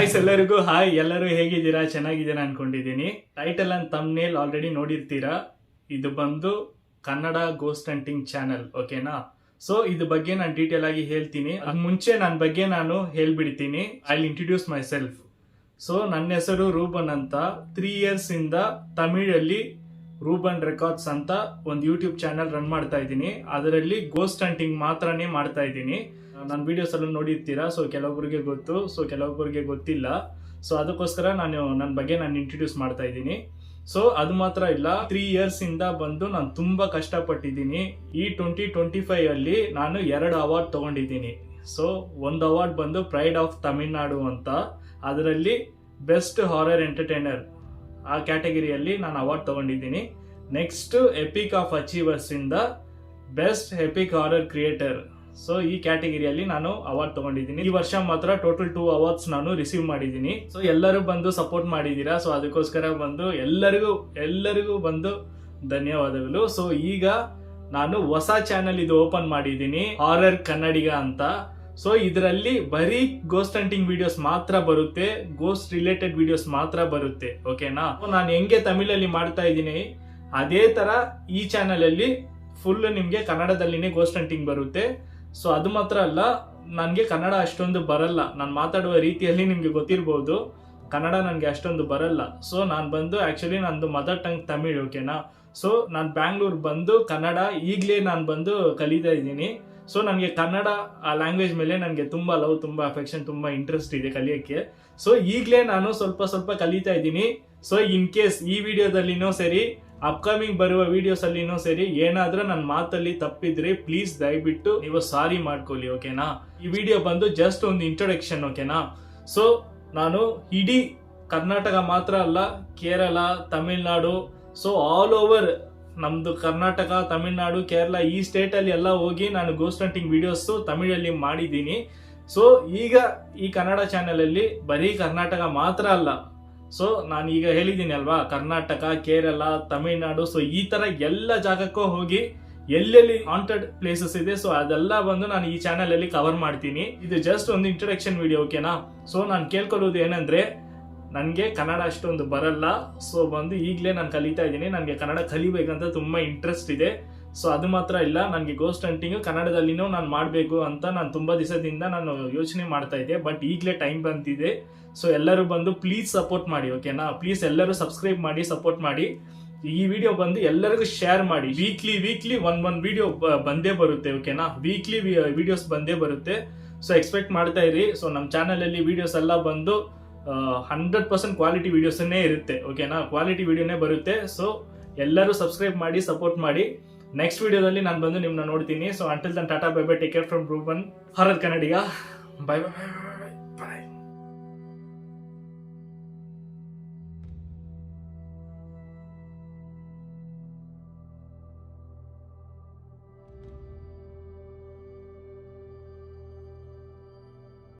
Guys ಎಲ್ಲರಿಗೂ hi ಎಲ್ಲರೂ ಹೇಗಿದ್ದೀರಾ? ಚೆನ್ನಾಗಿದ್ದೀರಾ ಅನ್ಕೊಂಡಿದ್ದೀನಿ. ಟೈಟಲ್ ಅಂಡ್ ತಮ್ನೇಲ್ ಆಲ್ರೆಡಿ ನೋಡಿರ್ತೀರಾ? ಇದು ಬಂದು ಕನ್ನಡ ಗೋಸ್ಟ್ ಹಂಟಿಂಗ್ ಚಾನಲ್ ಓಕೆನಾ ಸೊ ಇದ್ರ ಬಗ್ಗೆ ನಾನು ಡೀಟೇಲ್ ಆಗಿ ಹೇಳ್ತೀನಿ. ಅದ್ ಮುಂಚೆ ನನ್ನ ಬಗ್ಗೆ ನಾನು ಹೇಳ್ಬಿಡ್ತೀನಿ. I introduce my myself so ಹೆಸರು ರೂಬನ್ ಅಂತ. ತ್ರೀ ಇಯರ್ಸ್ ಇಂದ ತಮಿಳಲ್ಲಿ ರೂಬನ್ ರೆಕಾರ್ಡ್ಸ್ ಅಂತ ಒಂದು ಯೂಟ್ಯೂಬ್ ಚಾನಲ್ ರನ್ ಮಾಡ್ತಾ ಇದ್ದೀನಿ. ಅದರಲ್ಲಿ ಗೋಸ್ಟ್ ಹಂಟಿಂಗ್ ಮಾತ್ರನೇ ಮಾಡ್ತಾ ಇದ್ದೀನಿ. ನನ್ನ ವಿಡಿಯೋಸ್ ಎಲ್ಲ ನೋಡಿರ್ತೀರಾ? ಸೊ ಕೆಲವೊಬ್ಬರಿಗೆ ಗೊತ್ತು. ಸೊ ಕೆಲವೊಬ್ಬರಿಗೆ ಗೊತ್ತಿಲ್ಲ. ಸೊ ಅದಕ್ಕೋಸ್ಕರ ನಾನು ನನ್ನ ಬಗ್ಗೆ ನಾನು ಇಂಟ್ರೊಡ್ಯೂಸ್ ಮಾಡ್ತಾ ಇದ್ದೀನಿ. ಸೊ ಅದು ಮಾತ್ರ ಇಲ್ಲ. ತ್ರೀ ಇಯರ್ಸ್ ಇಂದ ಬಂದು ನಾನು ತುಂಬಾ ಕಷ್ಟಪಟ್ಟಿದ್ದೀನಿ. ಈ ಟ್ವೆಂಟಿ ಟ್ವೆಂಟಿ ಫೈವ್ ಅಲ್ಲಿ ನಾನು ಎರಡು ಅವಾರ್ಡ್ ತಗೊಂಡಿದ್ದೀನಿ. ಸೊ ಒಂದು ಅವಾರ್ಡ್ ಬಂದು ಪ್ರೈಡ್ ಆಫ್ ತಮಿಳ್ನಾಡು ಅಂತ. ಅದರಲ್ಲಿ ಬೆಸ್ಟ್ ಹಾರರ್ ಎಂಟರ್ಟೈನರ್ ಆ ಕ್ಯಾಟಗರಿಯಲ್ಲಿ ನಾನು ಅವಾರ್ಡ್ ತಗೊಂಡಿದ್ದೀನಿ. ನೆಕ್ಸ್ಟ್ ಎಪಿಕ್ ಆಫ್ ಅಚೀವರ್ಸ್ ಇಂದ best epic horror creator so ಈ ಕ್ಯಾಟಗರಿಯಲ್ಲಿ ನಾನು ಅವಾರ್ಡ್ ತಗೊಂಡಿದ್ದೀನಿ. ಈ ವರ್ಷ ಮಾತ್ರ ಟೋಟಲ್ ಟೂ ಅವಾರ್ಡ್ಸ್ ನಾನು ರಿಸೀವ್ ಮಾಡಿದ್ದೀನಿ. ಸೊ ಎಲ್ಲರೂ ಬಂದು ಸಪೋರ್ಟ್ ಮಾಡಿದ್ದೀರಾ? ಸೊ ಅದಕ್ಕೋಸ್ಕರ ಬಂದು ಎಲ್ಲರಿಗೂ ಎಲ್ಲರಿಗೂ ಬಂದು ಧನ್ಯವಾದಗಳು. ಸೊ ಈಗ ನಾನು ಹೊಸ ಚಾನೆಲ್ ಇದು ಓಪನ್ ಮಾಡಿದ್ದೀನಿ. ಹಾರರ್ ಕನ್ನಡಿಗ ಅಂತ. ಸೊ ಇದರಲ್ಲಿ ಬರೀ ಗೋಸ್ಟ್ ಹಂಟಿಂಗ್ ವಿಡಿಯೋಸ್ ಮಾತ್ರ ಬರುತ್ತೆ ಗೋಸ್ಟ್ ರಿಲೇಟೆಡ್ ವಿಡಿಯೋಸ್ ಮಾತ್ರ ಬರುತ್ತೆ ಓಕೆನಾ ನಾನು ಹೆಂಗೆ ತಮಿಳಲ್ಲಿ ಮಾಡ್ತಾ ಇದ್ದೀನಿ, ಅದೇ ತರ ಈ ಚಾನೆಲ್ ಅಲ್ಲಿ ಫುಲ್ ನಿಮಗೆ ಕನ್ನಡದಲ್ಲಿನೇ ಗೋಸ್ಟ್ ಹಂಟಿಂಗ್ ಬರುತ್ತೆ. ಸೊ ಅದು ಮಾತ್ರ ಅಲ್ಲ, ನನಗೆ ಕನ್ನಡ ಅಷ್ಟೊಂದು ಬರಲ್ಲ. ನಾನು ಮಾತಾಡುವ ರೀತಿಯಲ್ಲಿ ನಿಮಗೆ ಗೊತ್ತಿರ್ಬೋದು, ಕನ್ನಡ ನನಗೆ ಅಷ್ಟೊಂದು ಬರಲ್ಲ. ಸೊ ನಾನು ಬಂದು ಆಕ್ಚುಲಿ ನಂದು ಮದರ್ ಟಂಗ್ ತಮಿಳ್ ಓಕೆನಾ ಸೊ ನಾನು ಬ್ಯಾಂಗ್ಳೂರ್ ಬಂದು ಕನ್ನಡ ಈಗಲೇ ನಾನು ಬಂದು ಕಲಿತಾ ಇದ್ದೀನಿ. ಸೊ ನನಗೆ ಕನ್ನಡ, ಆ ಲ್ಯಾಂಗ್ವೇಜ್ ಮೇಲೆ ನನಗೆ ತುಂಬ ಲವ್ ತುಂಬ ಅಫೆಕ್ಷನ್ ತುಂಬ ಇಂಟ್ರೆಸ್ಟ್ ಇದೆ ಕಲಿಯೋಕ್ಕೆ. ಸೊ ಈಗಲೇ ನಾನು ಸ್ವಲ್ಪ ಸ್ವಲ್ಪ ಕಲಿತಾ ಇದ್ದೀನಿ. ಸೊ ಇನ್ ಕೇಸ್ ಈ ವಿಡಿಯೋದಲ್ಲಿನೂ ಸರಿ ಅಪ್ಕಮಿಂಗ್ ಬರುವ ವಿಡಿಯೋಸ್ ಅಲ್ಲಿನೂ ಸರಿ, ಏನಾದ್ರೂ ನನ್ನ ಮಾತಲ್ಲಿ ತಪ್ಪಿದ್ರೆ ಪ್ಲೀಸ್ ದಯವಿಟ್ಟು ನೀವು ಸಾರಿ ಮಾಡ್ಕೊಳ್ಳಿ ಓಕೆನಾ ಈ ವಿಡಿಯೋ ಬಂದು ಜಸ್ಟ್ ಒಂದು ಇಂಟ್ರೊಡಕ್ಷನ್ ಓಕೆನಾ ಸೊ ನಾನು ಇಡೀ ಕರ್ನಾಟಕ ಮಾತ್ರ ಅಲ್ಲ, Kerala, Tamil Nadu so all over ನಮ್ದು ಕರ್ನಾಟಕ, ತಮಿಳ್ನಾಡು, ಕೇರಳ ಈ ಸ್ಟೇಟ್ ಅಲ್ಲಿ ಎಲ್ಲ ಹೋಗಿ ನಾನು ಗೋಸ್ಟ್ ಹಂಟಿಂಗ್ ವಿಡಿಯೋಸ್ ತಮಿಳಲ್ಲಿ ಮಾಡಿದ್ದೀನಿ. ಸೊ ಈಗ ಈ ಕನ್ನಡ ಚಾನೆಲ್ ಅಲ್ಲಿ ಬರೀ ಕರ್ನಾಟಕ ಮಾತ್ರ ಅಲ್ಲ. ಸೊ ನಾನು ಈಗ ಹೇಳಿದ್ದೀನಿ ಅಲ್ವಾ, ಕರ್ನಾಟಕ, ಕೇರಳ, ತಮಿಳ್ನಾಡು ಸೊ ಈ ತರ ಎಲ್ಲ ಜಾಗಕ್ಕೂ ಹೋಗಿ ಎಲ್ಲೆಲ್ಲಿ ಹಾಂಟೆಡ್ ಪ್ಲೇಸಸ್ ಇದೆ ಸೊ ಅದೆಲ್ಲ ಬಂದು ನಾನು ಈ ಚಾನೆಲ್ ಅಲ್ಲಿ ಕವರ್ ಮಾಡ್ತೀನಿ. ಇದು ಜಸ್ಟ್ ಒಂದು ಇಂಟ್ರೊಡಕ್ಷನ್ ವಿಡಿಯೋ ಓಕೆನಾ ಸೊ ನಾನು ಕೇಳ್ಕೊಳ್ಳೋದು ಏನಂದ್ರೆ ನನಗೆ ಕನ್ನಡ ಅಷ್ಟೊಂದು ಬರಲ್ಲ. ಸೊ ಬಂದು ಈಗಲೇ ನಾನು ಕಲಿತಾ ಇದ್ದೀನಿ. ನನಗೆ ಕನ್ನಡ ಕಲಿಬೇಕಂತ ತುಂಬ ಇಂಟ್ರೆಸ್ಟ್ ಇದೆ. ಸೊ ಅದು ಮಾತ್ರ ಇಲ್ಲ. ನನಗೆ ಗೋಸ್ಟ್ ಹಂಟಿಂಗ್ ಕನ್ನಡದಲ್ಲಿನೂ ನಾನು ಮಾಡಬೇಕು ಅಂತ ನಾನು ತುಂಬ ದಿವಸದಿಂದ ನಾನು ಯೋಚನೆ ಮಾಡ್ತಾ ಇದ್ದೆ. ಬಟ್ ಈಗಲೇ ಟೈಮ್ ಬಂತಿದೆ. ಸೊ ಎಲ್ಲರೂ ಬಂದು ಪ್ಲೀಸ್ ಸಪೋರ್ಟ್ ಮಾಡಿ ಓಕೆನಾ ಪ್ಲೀಸ್ ಎಲ್ಲರೂ ಸಬ್ಸ್ಕ್ರೈಬ್ ಮಾಡಿ ಸಪೋರ್ಟ್ ಮಾಡಿ. ಈ ವಿಡಿಯೋ ಬಂದು ಎಲ್ಲರಿಗೂ ಶೇರ್ ಮಾಡಿ. Weekly weekly one one video ಬಂದೇ ಬರುತ್ತೆ ಓಕೆನಾ ವೀಕ್ಲಿ ವಿಡಿಯೋಸ್ ಬಂದೇ ಬರುತ್ತೆ. ಸೊ ಎಕ್ಸ್ಪೆಕ್ಟ್ ಮಾಡ್ತಾ ಇರಿ. ಸೊ ನಮ್ಮ ಚಾನಲಲ್ಲಿ ವೀಡಿಯೋಸ್ ಎಲ್ಲ ಬಂದು ಹಂಡ್ರೆಡ್ ಪರ್ಸೆಂಟ್ ಕ್ವಾಲಿಟಿ ವೀಡಿಯೋಸನ್ನೇ ಇರುತ್ತೆ ಓಕೆನಾ ಕ್ವಾಲಿಟಿ ವೀಡಿಯೋನೇ ಬರುತ್ತೆ ಸೊ ಎಲ್ಲರೂ ಸಬ್ಸ್ಕ್ರೈಬ್ ಮಾಡಿ ಸಪೋರ್ಟ್ ಮಾಡಿ. ನೆಕ್ಸ್ಟ್ ವಿಡಿಯೋದಲ್ಲಿ ನಾನು ಬಂದು ನಿಮ್ಮನ್ನ ನೋಡ್ತೀನಿ. So until then tata bye bye take care from Ruben ಹರದ್ Kannadiga bye by